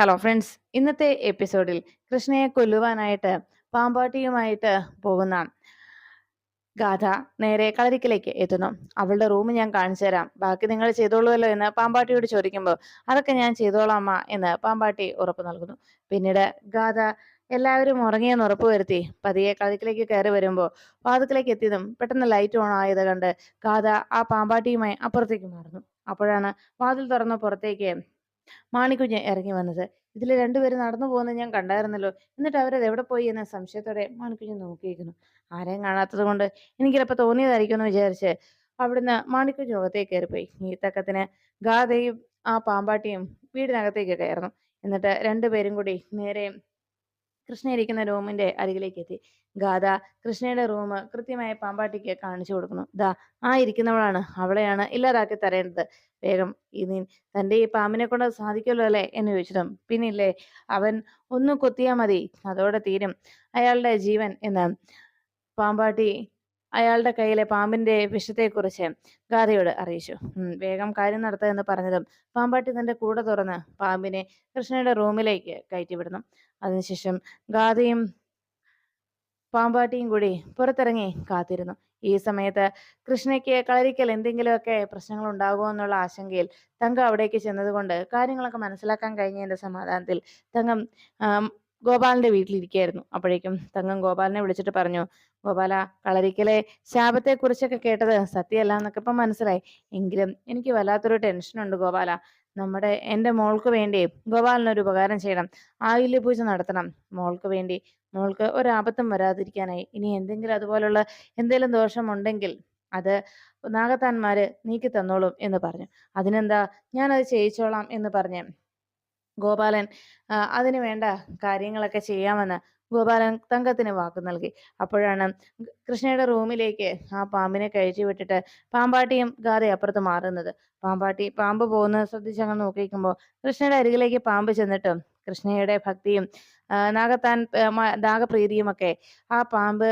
Hello friends ഇന്നത്തെ എപ്പിസോഡിൽ കൃഷ്ണയെ കൊല്ലുവാനായിട്ട് പാമ്പാട്ടിയുമായിട്ട് പോകുന്ന ഗാഥ നേരെ കളരിക്കലേക്ക് എത്തുന്നു. അവളുടെ റൂം ഞാൻ കാണിച്ചു തരാം. ബാക്കി നിങ്ങൾ ചെയ്തോളൂല്ലോ എന്ന് പാമ്പാട്ടിയോട് ചോദിക്കുമ്പോൾ അതൊക്കെ ഞാൻ ചെയ്തോളാം അമ്മ എന്ന് പാമ്പാട്ടി ഉറപ്പ് നൽകുന്നു. പിന്നീട് ഗാഥ എല്ലാവരും ഉറങ്ങിയെന്ന് ഉറപ്പ് വരുത്തി. പതിയെ കളരിക്കലേക്ക് കയറി വരുമ്പോൾ വാതുക്കിലേക്ക് എത്തിയതും പെട്ടെന്ന് ലൈറ്റ് ഓൺ ആയത് കണ്ട് ഗാഥ ആ പാമ്പാട്ടിയുമായി അപ്പുറത്തേക്ക് മാറുന്നു. അപ്പോഴാണ് വാതിൽ തുറന്ന് പുറത്തേക്ക് മാണിക്കുഞ്ഞ് ഇറങ്ങി വന്നത്. ഇതിൽ രണ്ടുപേരും നടന്നു പോകുന്നത് ഞാൻ കണ്ടായിരുന്നല്ലോ. എന്നിട്ട് അവരത് എവിടെ പോയി എന്ന സംശയത്തോടെ മാണിക്കുഞ്ഞ് നോക്കിയിരിക്കുന്നു. ആരെയും കാണാത്തത് കൊണ്ട് എനിക്ക് തോന്നിയതായിരിക്കും എന്ന് വിചാരിച്ച് അവിടുന്ന് മാണിക്കുഞ്ഞ് മുഖത്തേക്ക് കയറിപ്പോയി. ഈ തക്കത്തിന് ഗാഥയും ആ പാമ്പാട്ടിയും വീടിനകത്തേക്ക് കയറുന്നു എന്നിട്ട് രണ്ടുപേരും കൂടി നേരെ കൃഷ്ണ ഇരിക്കുന്ന റൂമിന്റെ അരികിലേക്ക് എത്തി. ഗാഥ കൃഷ്ണയുടെ റൂം കൃത്യമായി പാമ്പാട്ടിക്ക് കാണിച്ചു കൊടുക്കുന്നു. ദാ ആ ഇരിക്കുന്നവളാണ്. അവളെയാണ് ഇല്ലാതാക്കി തരേണ്ടത്. വേഗം ഇനി തന്റെ ഈ പാമ്പിനെ കൊണ്ട് സാധിക്കുമല്ലോ അല്ലേ എന്ന് ചോദിച്ചതും പിന്നില്ലേ അവൻ ഒന്ന് കൊത്തിയാ മതി. അതോടെ തീരും. അയാളുടെ ജീവൻ എന്ന് പാമ്പാട്ടി അയാളുടെ കയ്യിലെ പാമ്പിന്റെ വിഷത്തെക്കുറിച്ച് ഗാഥയോട് അറിയിച്ചു. വേഗം കാര്യം നടത്തുക എന്ന് പറഞ്ഞതും പാമ്പാട്ടി തന്റെ കൂടെ തുറന്ന് പാമ്പിനെ കൃഷ്ണയുടെ റൂമിലേക്ക് കയറ്റിവിടുന്നു. അതിനുശേഷം ഗാഥയും പാമ്പാട്ടിയും കൂടി പുറത്തിറങ്ങി കാത്തിരുന്നു. ഈ സമയത്ത് കൃഷ്ണയ്ക്ക് കളരിക്കൽ എന്തെങ്കിലുമൊക്കെ പ്രശ്നങ്ങൾ ഉണ്ടാകുമോ എന്നുള്ള ആശങ്കയിൽ തങ്കം അവിടേക്ക് ചെന്നതുകൊണ്ട് കാര്യങ്ങളൊക്കെ മനസ്സിലാക്കാൻ കഴിഞ്ഞതിന്റെ സമാധാനത്തിൽ തങ്കം ഗോപാലിന്റെ വീട്ടിലിരിക്കുകയായിരുന്നു. അപ്പോഴേക്കും തങ്കം ഗോപാലിനെ വിളിച്ചിട്ട് പറഞ്ഞു ഗോപാല കളരിക്കലെ ശാപത്തെ കുറിച്ചൊക്കെ കേട്ടത് സത്യമല്ല എന്നൊക്കെ ഇപ്പം മനസ്സിലായി. എങ്കിലും എനിക്ക് വല്ലാത്തൊരു ടെൻഷനുണ്ട് ഗോപാല. നമ്മുടെ എന്റെ മോൾക്ക് വേണ്ടി ഗോപാലിനൊരു ഉപകാരം ചെയ്യണം. ആയില്യ പൂജ നടത്തണം. മോൾക്ക് വേണ്ടി മോൾക്ക് ഒരാപത്തും വരാതിരിക്കാനായി. ഇനി എന്തെങ്കിലും അതുപോലുള്ള എന്തെങ്കിലും ദോഷമുണ്ടെങ്കിൽ അത് നാഗത്താന്മാര് നീക്കി തന്നോളും എന്ന് പറഞ്ഞു. അതിനെന്താ? ഞാനത് ചെയ്യിച്ചോളാം എന്ന് പറഞ്ഞ് ഗോപാലൻ അതിനു വേണ്ട കാര്യങ്ങളൊക്കെ ചെയ്യാമെന്ന് ഗോപാലൻ തങ്കത്തിന് വാക്ക് നൽകി. അപ്പോഴാണ് കൃഷ്ണയുടെ റൂമിലേക്ക് ആ പാമ്പിനെ കഴിച്ചു വിട്ടിട്ട് പാമ്പാട്ടിയും ഗാഥ അപ്പുറത്ത് മാറുന്നത്. പാമ്പാട്ടി പാമ്പ് പോകുന്ന ശ്രദ്ധിച്ചങ്ങ് നോക്കിക്കുമ്പോൾ കൃഷ്ണയുടെ അരികിലേക്ക് പാമ്പ് ചെന്നിട്ടും കൃഷ്ണയുടെ ഭക്തിയും നാഗത്താൻ നാഗപ്രീതിയുമൊക്കെ ആ പാമ്പ്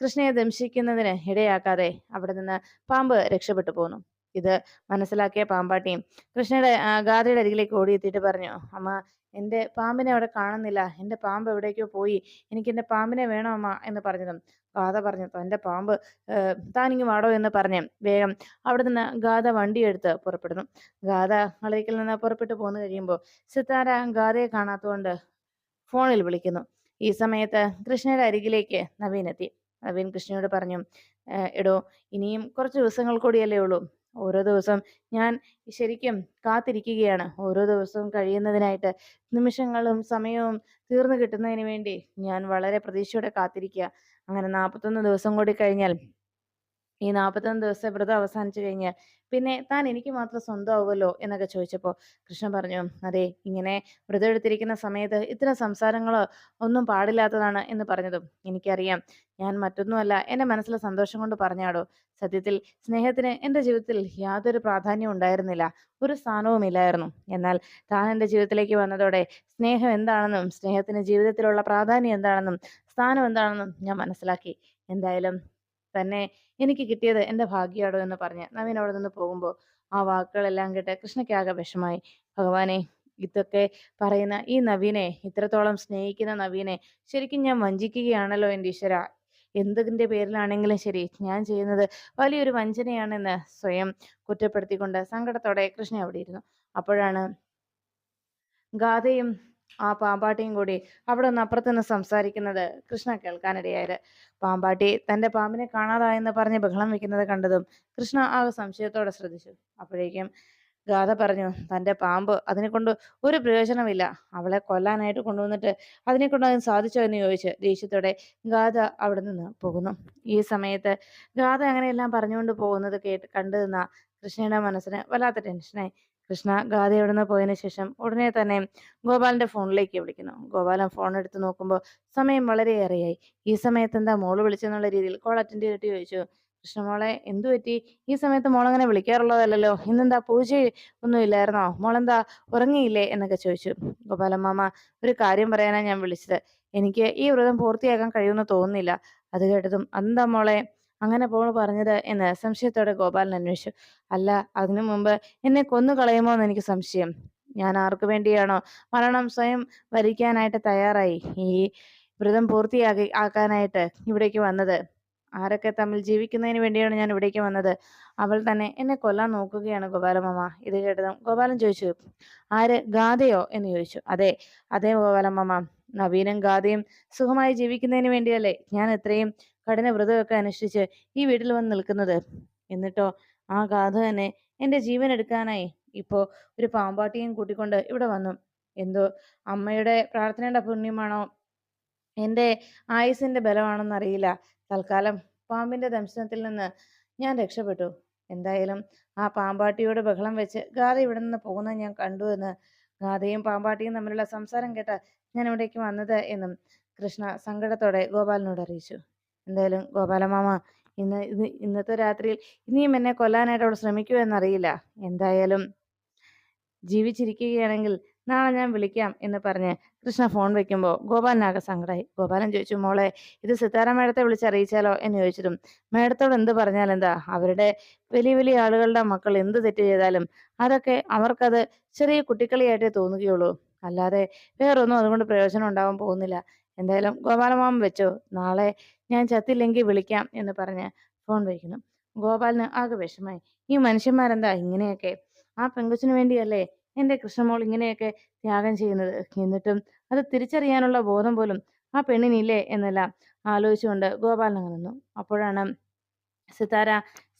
കൃഷ്ണയെ ദംശിക്കുന്നതിന് ഇടയാക്കാതെ അവിടെ നിന്ന് പാമ്പ് രക്ഷപ്പെട്ടു പോന്നു. ഇത് മനസ്സിലാക്കിയ പാമ്പാട്ടിയും. കൃഷ്ണയുടെ ഗാഥയുടെ അരികിലേക്ക് ഓടിയെത്തിയിട്ട് പറഞ്ഞു അമ്മ എന്റെ പാമ്പിനെ അവിടെ കാണുന്നില്ല. എന്റെ പാമ്പ് എവിടേക്കോ പോയി. എനിക്ക് എന്റെ പാമ്പിനെ വേണോ അമ്മ? എന്ന് പറഞ്ഞതും. ഗാഥ പറഞ്ഞു തന്റെ പാമ്പ് താനിങ്ങ് വാടോ എന്ന് പറഞ്ഞ് വേഗം അവിടെ നിന്ന് ഗാഥ വണ്ടിയെടുത്ത് പുറപ്പെടുന്നു. ഗാഥ കളരിക്കൽ നിന്ന് പുറപ്പെട്ടു പോന്നു കഴിയുമ്പോൾ സിത്താര ഗാഥയെ കാണാത്തതുകൊണ്ട് ഫോണിൽ വിളിക്കുന്നു. ഈ സമയത്ത് കൃഷ്ണയുടെ അരികിലേക്ക് നവീൻ എത്തി. നവീൻ കൃഷ്ണയോട് പറഞ്ഞു എടോ ഇനിയും കുറച്ച് ദിവസങ്ങൾ കൂടിയല്ലേ ഉള്ളൂ. ഓരോ ദിവസം ഞാൻ ശരിക്കും കാത്തിരിക്കുകയാണ്. ഓരോ ദിവസവും കഴിയുന്നതിനായിട്ട് നിമിഷങ്ങളും സമയവും തീർന്നു കിട്ടുന്നതിന് വേണ്ടി ഞാൻ വളരെ പ്രതീക്ഷയോടെ കാത്തിരിക്കുക. അങ്ങനെ നാൽപ്പത്തൊന്ന് ദിവസം കൂടി കഴിഞ്ഞാൽ ഈ നാൽപ്പത്തൊന്ന് ദിവസത്തെ വ്രതം അവസാനിച്ചു കഴിഞ്ഞാൽ പിന്നെ താൻ എനിക്ക് മാത്രം സ്വന്തമാവുമല്ലോ എന്നൊക്കെ ചോദിച്ചപ്പോൾ കൃഷ്ണൻ പറഞ്ഞു അതെ ഇങ്ങനെ വ്രതം എടുത്തിരിക്കുന്ന സമയത്ത് ഇത്തരം സംസാരങ്ങളോ ഒന്നും പാടില്ലാത്തതാണ് എന്ന് പറഞ്ഞതും എനിക്കറിയാം. ഞാൻ മറ്റൊന്നുമല്ല എന്റെ മനസ്സിലെ സന്തോഷം കൊണ്ട് പറഞ്ഞാടോ? സത്യത്തിൽ സ്നേഹത്തിന് എന്റെ ജീവിതത്തിൽ യാതൊരു പ്രാധാന്യം ഉണ്ടായിരുന്നില്ല ഒരു സ്ഥാനവും ഇല്ലായിരുന്നു. എന്നാൽ താൻ എന്റെ ജീവിതത്തിലേക്ക് വന്നതോടെ സ്നേഹം എന്താണെന്നും സ്നേഹത്തിന് ജീവിതത്തിലുള്ള പ്രാധാന്യം എന്താണെന്നും സ്ഥാനം എന്താണെന്നും ഞാൻ മനസ്സിലാക്കി. എന്തായാലും തന്നെ എനിക്ക് കിട്ടിയത് എന്റെ ഭാഗ്യമാടോ എന്ന് പറഞ്ഞ് നവീൻ അവിടെ നിന്ന് പോകുമ്പോൾ ആ വാക്കുകളെല്ലാം കേട്ട് കൃഷ്ണക്കാകെ വിഷമായി. ഭഗവാനെ ഇതൊക്കെ പറയുന്ന ഈ നവീനെ ഇത്രത്തോളം സ്നേഹിക്കുന്ന നവീനെ ശരിക്കും ഞാൻ വഞ്ചിക്കുകയാണല്ലോ എന്റെ ഈശ്വര. എന്തിന്റെ പേരിലാണെങ്കിലും ശരി ഞാൻ ചെയ്യുന്നത് വലിയൊരു വഞ്ചനയാണെന്ന് സ്വയം കുറ്റപ്പെടുത്തിക്കൊണ്ട് സങ്കടത്തോടെ കൃഷ്ണ അവിടെ ഇരുന്നു. അപ്പോഴാണ് ഗാഥയും ആ പാമ്പാട്ടിയും കൂടി അവിടെ നിന്ന് അപ്പുറത്തുനിന്ന് സംസാരിക്കുന്നത് കൃഷ്ണ കേൾക്കാനിടയായത്. പാമ്പാട്ടി തന്റെ പാമ്പിനെ കാണാതായെന്ന് പറഞ്ഞ് ബഹളം വെക്കുന്നത് കണ്ടതും കൃഷ്ണ ആ സംശയത്തോടെ ശ്രദ്ധിച്ചു. അപ്പോഴേക്കും ഗാഥ പറഞ്ഞു തന്റെ പാമ്പ് അതിനെ കൊണ്ട് ഒരു പ്രയോജനമില്ല അവളെ കൊല്ലാനായിട്ട് കൊണ്ടുവന്നിട്ട് അതിനെ കൊണ്ട് അതിന് സാധിച്ചോ എന്ന് ചോദിച്ച് ദേഷ്യത്തോടെ ഗാഥ അവിടെ നിന്ന് പോകുന്നു. ഈ സമയത്ത് ഗാഥ അങ്ങനെയെല്ലാം പറഞ്ഞുകൊണ്ട് പോകുന്നത് കേട്ട് കണ്ടു നിന്ന കൃഷ്ണയുടെ മനസ്സിന് വല്ലാത്ത ടെൻഷനായി കൃഷ്ണ ഗാദി നിന്ന് പോയതിനു ശേഷം ഉടനെ തന്നെ ഗോപാലന്റെ ഫോണിലേക്ക് വിളിക്കുന്നു. ഗോപാലൻ ഫോൺ എടുത്ത് നോക്കുമ്പോൾ സമയം വളരെയേറെയായി. ഈ സമയത്ത് എന്താ മോൾ വിളിച്ചെന്നുള്ള രീതിയിൽ കോൾ അറ്റൻഡ് ചെയ്തിട്ട് ചോദിച്ചു കൃഷ്ണമോളെ എന്തു പറ്റി? ഈ സമയത്ത് മോളങ്ങനെ വിളിക്കാറുള്ളതല്ലോ ഇന്നെന്താ പൂജ ഒന്നും ഇല്ലായിരുന്നോ? മോളെന്താ ഉറങ്ങിയില്ലേ? എന്നൊക്കെ ചോദിച്ചു. ഗോപാലമ്മാമ ഒരു കാര്യം പറയാനാണ് ഞാൻ വിളിച്ചത്. എനിക്ക് ഈ വ്രതം പൂർത്തിയാക്കാൻ കഴിയുമെന്ന് തോന്നുന്നില്ല. അത് കേട്ടതും എന്താ മോളെ? അങ്ങനെ പോൾ പറഞ്ഞത് എന്ന് സംശയത്തോടെ ഗോപാലൻ അന്വേഷിച്ചു. അല്ല അതിനു മുമ്പ് എന്നെ കൊന്നു കളയുമോ എന്ന് എനിക്ക് സംശയം. ഞാൻ ആർക്കു വേണ്ടിയാണോ മരണം സ്വയം വരിക്കാനായിട്ട് തയ്യാറായി? ഈ വ്രതം പൂർത്തിയാക്കി ആക്കാനായിട്ട് ഇവിടേക്ക് വന്നത്? ആരൊക്കെ തമ്മിൽ ജീവിക്കുന്നതിന് വേണ്ടിയാണ് ഞാൻ ഇവിടേക്ക് വന്നത്? അവൾ തന്നെ എന്നെ കൊല്ലാൻ നോക്കുകയാണ് ഗോപാലമ്മ. ഇത് കേട്ടതും ഗോപാലൻ ചോദിച്ചു ആര്? ഗാഥയോ? എന്ന് ചോദിച്ചു. അതെ അതെ ഗോപാലമ്മ. നവീനും ഗാഥയും സുഖമായി ജീവിക്കുന്നതിന് വേണ്ടിയല്ലേ? ഞാൻ എത്രയും കഠിന വ്രതമൊക്കെ അനുഷ്ഠിച്ച് ഈ വീട്ടിൽ വന്ന് നിൽക്കുന്നത്. എന്നിട്ടോ ആ ഗാഥ തന്നെ എന്റെ ജീവൻ എടുക്കാനായി ഇപ്പോ ഒരു പാമ്പാട്ടിയും കൂട്ടിക്കൊണ്ട് ഇവിടെ വന്നു. എന്തോ അമ്മയുടെ പ്രാർത്ഥനയുടെ പുണ്യമാണോ? എന്റെ ആയുസിന്റെ ബലമാണെന്നറിയില്ല. തൽക്കാലം പാമ്പിന്റെ ദംശനത്തിൽ നിന്ന് ഞാൻ രക്ഷപ്പെട്ടു. എന്തായാലും ആ പാമ്പാട്ടിയോട് ബഹളം വെച്ച് ഗാഥ ഇവിടെ നിന്ന് പോകുന്നത് ഞാൻ കണ്ടു എന്ന് ഗാഥയും പാമ്പാട്ടിയും തമ്മിലുള്ള സംസാരം കേട്ട ഞാൻ ഇവിടേക്ക് വന്നത് എന്നും കൃഷ്ണ സങ്കടത്തോടെ ഗോപാലിനോട് അറിയിച്ചു. എന്തായാലും ഗോപാലമാമ ഇന്ന് ഇത് ഇന്നത്തെ രാത്രിയിൽ ഇനിയും എന്നെ കൊല്ലാനായിട്ട് അവൾ ശ്രമിക്കുമോ എന്നറിയില്ല. എന്തായാലും ജീവിച്ചിരിക്കുകയാണെങ്കിൽ നാളെ ഞാൻ വിളിക്കാം എന്ന് പറഞ്ഞ് കൃഷ്ണ ഫോൺ വെക്കുമ്പോൾ ഗോപാലനാകെ സങ്കടമായി ഗോപാലൻ ചോദിച്ചു മോളെ ഇത് സിത്താര മേഡത്തെ വിളിച്ചറിയിച്ചാലോ എന്ന് ചോദിച്ചിട്ടും മേഡത്തോട് എന്ത് പറഞ്ഞാൽ എന്താ? അവരുടെ വലിയ വലിയ ആളുകളുടെ മക്കൾ എന്ത് തെറ്റ് ചെയ്താലും അതൊക്കെ അവർക്കത് ചെറിയ കുട്ടിക്കളിയായിട്ടേ തോന്നുകയുള്ളൂ. അല്ലാതെ വേറൊന്നും അതുകൊണ്ട് പ്രയോജനം ഉണ്ടാവാൻ പോകുന്നില്ല. എന്തായാലും ഗോപാലമാമൻ വെച്ചോ? നാളെ ഞാൻ ചത്തില്ലെങ്കിൽ വിളിക്കാം എന്ന് പറഞ്ഞ് ഫോൺ വയ്ക്കുന്നു. ഗോപാലിന് ആകെ വിഷമായി. ഈ മനുഷ്യന്മാരെന്താ ഇങ്ങനെയൊക്കെ? ആ പെങ്കൊച്ചിന് വേണ്ടിയല്ലേ എന്റെ കൃഷ്ണമോൾ ഇങ്ങനെയൊക്കെ ത്യാഗം ചെയ്യുന്നത്? എന്നിട്ടും അത് തിരിച്ചറിയാനുള്ള ബോധം പോലും ആ പെണ്ണിനില്ലേ എന്നെല്ലാം ആലോചിച്ചുകൊണ്ട് അങ്ങ് നിന്നു. അപ്പോഴാണ് സിതാര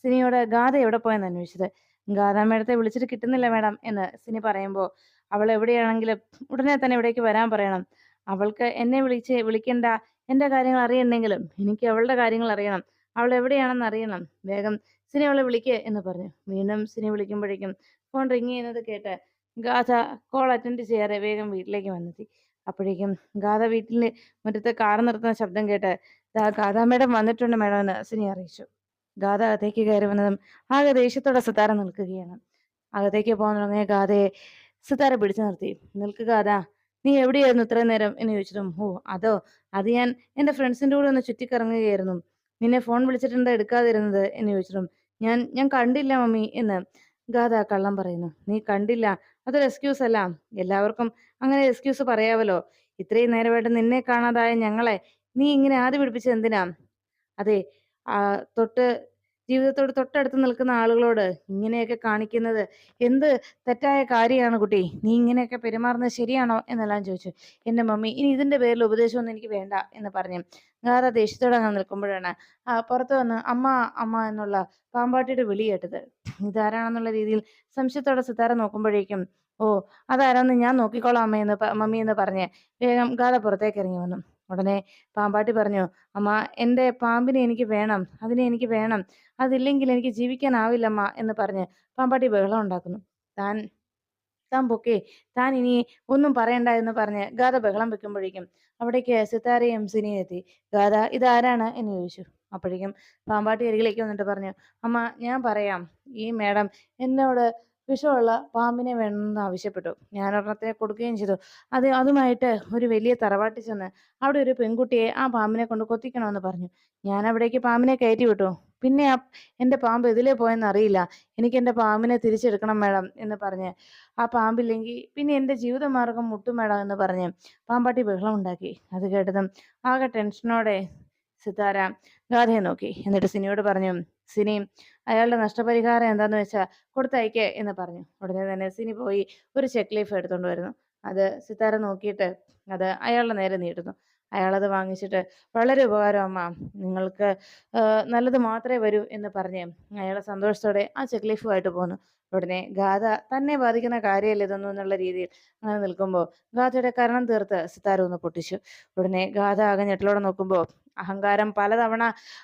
സിനിയോട് ഗാഥ എവിടെ പോയെന്ന് അന്വേഷിച്ചത്? ഗാഥ മേഡത്തെ വിളിച്ചിട്ട് കിട്ടുന്നില്ല മേഡം എന്ന് സിനി പറയുമ്പോൾ അവൾ എവിടെയാണെങ്കിലും ഉടനെ തന്നെ ഇവിടേക്ക് വരാൻ പറയണം. അവൾക്ക് എന്നെ വിളിച്ച് വിളിക്കണ്ട. എന്റെ കാര്യങ്ങൾ അറിയണ്ടെങ്കിലും എനിക്ക് അവളുടെ കാര്യങ്ങൾ അറിയണം. അവൾ എവിടെയാണെന്ന് അറിയണം. വേഗം സിനി അവളെ വിളിക്കുക എന്ന് പറഞ്ഞു. വീണ്ടും സിനി വിളിക്കുമ്പോഴേക്കും ഫോൺ റിങ് ചെയ്യുന്നത് കേട്ട് ഗാഥ കോൾ അറ്റൻഡ് ചെയ്യാതെ വേഗം വീട്ടിലേക്ക് വന്നെത്തി. അപ്പോഴേക്കും ഗാഥ വീട്ടിൽ മുറ്റത്ത് കാർ നിർത്തുന്ന ശബ്ദം കേട്ട് ഗാഥ മേഡം വന്നിട്ടുണ്ട് മേഡം എന്ന് സിനി അറിയിച്ചു. ഗാഥ അകത്തേക്ക് കയറി വന്നതും ആകെ ദേഷ്യത്തോടെ സിതാര നിൽക്കുകയാണ്. അകത്തേക്ക് പോകാൻ തുടങ്ങിയ ഗാഥയെ സിതാര പിടിച്ചു നിർത്തി. നിൽക്കുക ഗാഥ. നീ എവിടെയായിരുന്നു ഇത്രയും നേരം? എന്ന് ചോദിച്ചതും ഓ അതോ അത് ഞാൻ എന്റെ ഫ്രണ്ട്സിന്റെ കൂടെ ഒന്ന് ചുറ്റിക്കറങ്ങുകയായിരുന്നു. നിന്നെ ഫോൺ വിളിച്ചിട്ടുണ്ട് എടുക്കാതിരുന്നത്? എന്ന് ചോദിച്ചതും ഞാൻ ഞാൻ കണ്ടില്ല മമ്മി എന്ന് ഗാഥ കള്ളം പറയുന്നു. നീ കണ്ടില്ല അതൊരു എക്സ്ക്യൂസ് അല്ല. എല്ലാവർക്കും അങ്ങനെ എക്സ്ക്യൂസ് പറയാവല്ലോ. ഇത്രയും നേരമായിട്ട് നിന്നെ കാണാതായ ഞങ്ങളെ നീ ഇങ്ങനെ ആദ്യ പിടിപ്പിച്ചത് എന്തിനാ? അതെ തൊട്ട് ജീവിതത്തോട് തൊട്ടടുത്ത് നിൽക്കുന്ന ആളുകളോട് ഇങ്ങനെയൊക്കെ കാണിക്കുന്നത് എന്ത് തെറ്റായ കാര്യമാണ് കുട്ടി? നീ ഇങ്ങനെയൊക്കെ പെരുമാറുന്നത് ശരിയാണോ എന്നെല്ലാം ചോദിച്ചു. എന്റെ മമ്മി ഇനി ഇതിന്റെ പേരിൽ ഉപദേശമൊന്നും എനിക്ക് വേണ്ട എന്ന് പറഞ്ഞു. ഗാഥ ദേഷ്യത്തോടെ അങ്ങനെ നിൽക്കുമ്പോഴാണ് പുറത്ത് വന്ന് അമ്മ അമ്മ എന്നുള്ള പാമ്പാട്ടിയുടെ വിളി കേട്ടത്. ഇതാരാണെന്നുള്ള രീതിയിൽ സംശയത്തോടെ സിത്താര നോക്കുമ്പോഴേക്കും ഓ അതാരാന്ന് ഞാൻ നോക്കിക്കോളാം അമ്മയെന്ന് മമ്മി എന്ന് പറഞ്ഞ് വേഗം ഗാഥ പുറത്തേക്ക് ഇറങ്ങി വന്നു. ഉടനെ പാമ്പാട്ടി പറഞ്ഞു അമ്മ എന്റെ പാമ്പിനെ എനിക്ക് വേണം അതിനെ എനിക്ക് വേണം അതില്ലെങ്കിൽ എനിക്ക് ജീവിക്കാനാവില്ലമ്മ എന്ന് പറഞ്ഞ് പാമ്പാട്ടി ബഹളം ഉണ്ടാക്കുന്നു. താൻ താൻ പൊക്കെ താൻ ഇനി ഒന്നും പറയണ്ട എന്ന് പറഞ്ഞ് ഗാഥ ബഹളം വെക്കുമ്പോഴേക്കും അവിടേക്ക് സിത്താരയും സിനിയും എത്തി. ഗാഥ ഇതാരാണ്? എന്ന് ചോദിച്ചു. അപ്പോഴേക്കും പാമ്പാട്ടി അരികിലേക്ക് വന്നിട്ട് പറഞ്ഞു അമ്മ ഞാൻ പറയാം ഈ മേഡം എന്നോട് വിഷമുള്ള പാമ്പിനെ വേണമെന്ന് ആവശ്യപ്പെട്ടു. ഞാൻ ഒരെണ്ണത്തിനെ കൊടുക്കുകയും ചെയ്തു. അത് അതുമായിട്ട് ഒരു വലിയ തറവാട്ടിൽ ചെന്ന് അവിടെ ഒരു പെൺകുട്ടിയെ ആ പാമ്പിനെ കൊണ്ട് കൊത്തിക്കണമെന്ന് പറഞ്ഞു. ഞാൻ അവിടേക്ക് പാമ്പിനെ കയറ്റി വിട്ടു. പിന്നെ ആ എന്റെ പാമ്പ് എതിലേ പോയെന്ന് അറിയില്ല. എനിക്ക് എന്റെ പാമ്പിനെ തിരിച്ചെടുക്കണം മേഡം എന്ന് പറഞ്ഞ് ആ പാമ്പില്ലെങ്കിൽ പിന്നെ എന്റെ ജീവിതമാർഗം മുട്ടും മേഡം എന്ന് പറഞ്ഞ് പാമ്പാട്ടി ബഹളം ഉണ്ടാക്കി. അത് കേട്ടതും ആകെ ടെൻഷനോടെ സിതാര ഗാഥയെ നോക്കി. എന്നിട്ട് സിനിയോട് പറഞ്ഞു സിനി അയാളുടെ നഷ്ടപരിഹാരം എന്താന്ന് വെച്ചാൽ കൊടുത്തയക്കേ എന്ന് പറഞ്ഞു. ഉടനെ തന്നെ സിനി പോയി ഒരു ചെക്ക് ലീഫ് എടുത്തുകൊണ്ട് വരുന്നു. അത് സിതാര നോക്കിയിട്ട് അത് അയാളുടെ നേരെ നീട്ടുന്നു. അയാളത് വാങ്ങിച്ചിട്ട് വളരെ ഉപകാരം അമ്മ. നിങ്ങൾക്ക് നല്ലത് മാത്രമേ വരൂ എന്ന് പറഞ്ഞ് അയാൾ സന്തോഷത്തോടെ ആ ചെക്ക് ലീഫുമായിട്ട് പോന്നു. ഉടനെ ഗാഥ തന്നെ ബാധിക്കുന്ന കാര്യമല്ല ഇതൊന്നും എന്നുള്ള രീതിയിൽ അങ്ങനെ നിൽക്കുമ്പോൾ ഗാഥയുടെ കരണം തീർത്ത് സിതാര ഒന്ന് പൊട്ടിച്ചു. ഉടനെ ഗാഥ ആകെ ഞെട്ടിലൂടെ നോക്കുമ്പോൾ അഹങ്കാരം പലതവണ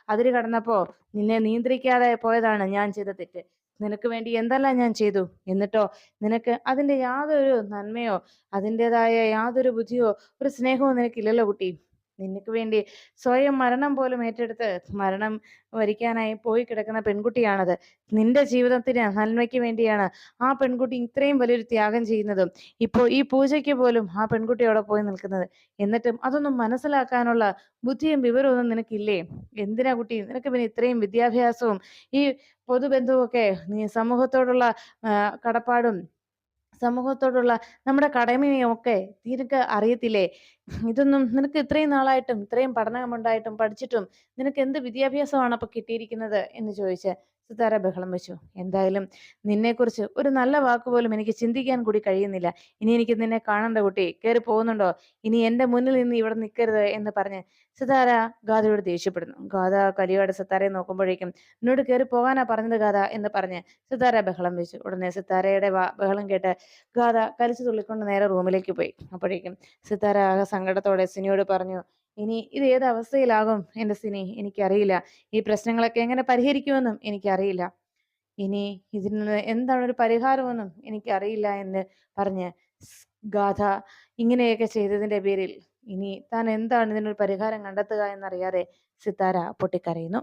അതിര് കടന്നപ്പോ നിന്നെ നിയന്ത്രിക്കാതെ പോയതാണ് ഞാൻ ചെയ്ത തെറ്റ്. നിനക്ക് വേണ്ടി എന്തെല്ലാം ഞാൻ ചെയ്തു? എന്നിട്ടോ നിനക്ക് അതിന്റെ യാതൊരു നന്മയോ അതിന്റെതായ യാതൊരു ബുദ്ധിയോ ഒരു സ്നേഹമോ നിനക്കില്ലല്ലോ കുട്ടി. നിനക്ക് വേണ്ടി സ്വയം മരണം പോലും ഏറ്റെടുത്ത് മരണം വരിക്കാനായി പോയി കിടക്കുന്ന പെൺകുട്ടിയാണത്. നിന്റെ ജീവിതത്തിന് നന്മയ്ക്ക് വേണ്ടിയാണ് ആ പെൺകുട്ടി ഇത്രയും വലിയൊരു ത്യാഗം ചെയ്യുന്നതും. ഇപ്പോൾ ഈ പൂജയ്ക്ക് പോലും ആ പെൺകുട്ടി അവിടെ പോയി നിൽക്കുന്നത്. എന്നിട്ടും അതൊന്നും മനസ്സിലാക്കാനുള്ള ബുദ്ധിയും വിവരവും നിനക്കില്ലേ? എന്തിനാ കുട്ടി? നിനക്ക് പിന്നെ ഇത്രയും വിദ്യാഭ്യാസവും ഈ പൊതുബന്ധവും ഒക്കെ നീ സമൂഹത്തോടുള്ള കടപ്പാടും സമൂഹത്തോടുള്ള നമ്മുടെ കടമയൊക്കെ നിനക്ക് അറിയത്തില്ലേ? ഇതൊന്നും നിനക്ക് ഇത്രയും നാളായിട്ടും ഇത്രയും പഠനമുണ്ടായിട്ടും പഠിച്ചിട്ടും നിനക്ക് എന്ത് വിദ്യാഭ്യാസമാണ് അപ്പൊ കിട്ടിയിരിക്കുന്നത് എന്ന് ചോദിച്ച് സിതാര ബഹളം വെച്ചു. എന്തായാലും നിന്നെക്കുറിച്ച് ഒരു നല്ല വാക്ക് പോലും എനിക്ക് ചിന്തിക്കാൻ കൂടി കഴിയുന്നില്ല. ഇനി എനിക്ക് നിന്നെ കാണണ്ട കുട്ടി. കയറി പോകുന്നുണ്ടോ? ഇനി എന്റെ മുന്നിൽ നിന്ന് ഇവിടെ നിൽക്കരുത് എന്ന് പറഞ്ഞ് സിതാര ഗാഥയോട് ദേഷ്യപ്പെടുന്നു. ഗാഥ കലിയോടെ സിത്താരയെ നോക്കുമ്പോഴേക്കും എന്നോട് കയറി പോകാനാ പറഞ്ഞത് ഗാഥ എന്ന് പറഞ്ഞ് സുതാര ബഹളം വെച്ചു. ഉടനെ സിത്താരയുടെ വാ ബഹളം കേട്ട് ഗാഥ കലിച്ചു തുള്ളിക്കൊണ്ട് നേരെ റൂമിലേക്ക് പോയി. അപ്പോഴേക്കും സിത്താര ആകെ സങ്കടത്തോടെ സിനിയോട് പറഞ്ഞു ഇനി ഇത് ഏത് അവസ്ഥയിലാകും എന്റെ സിനി എനിക്കറിയില്ല. ഈ പ്രശ്നങ്ങളൊക്കെ എങ്ങനെ പരിഹരിക്കുമെന്നും എനിക്കറിയില്ല. ഇനി ഇതിന് എന്താണ് ഒരു പരിഹാരമെന്നും എനിക്കറിയില്ല എന്ന് പറഞ്ഞ് ഗാഥ ഇങ്ങനെയൊക്കെ ചെയ്തതിന്റെ പേരിൽ ഇനി താൻ എന്താണ് ഇതിനൊരു പരിഹാരം കണ്ടെത്തുക എന്നറിയാതെ സിത്താര പൊട്ടിക്കരയുന്നു.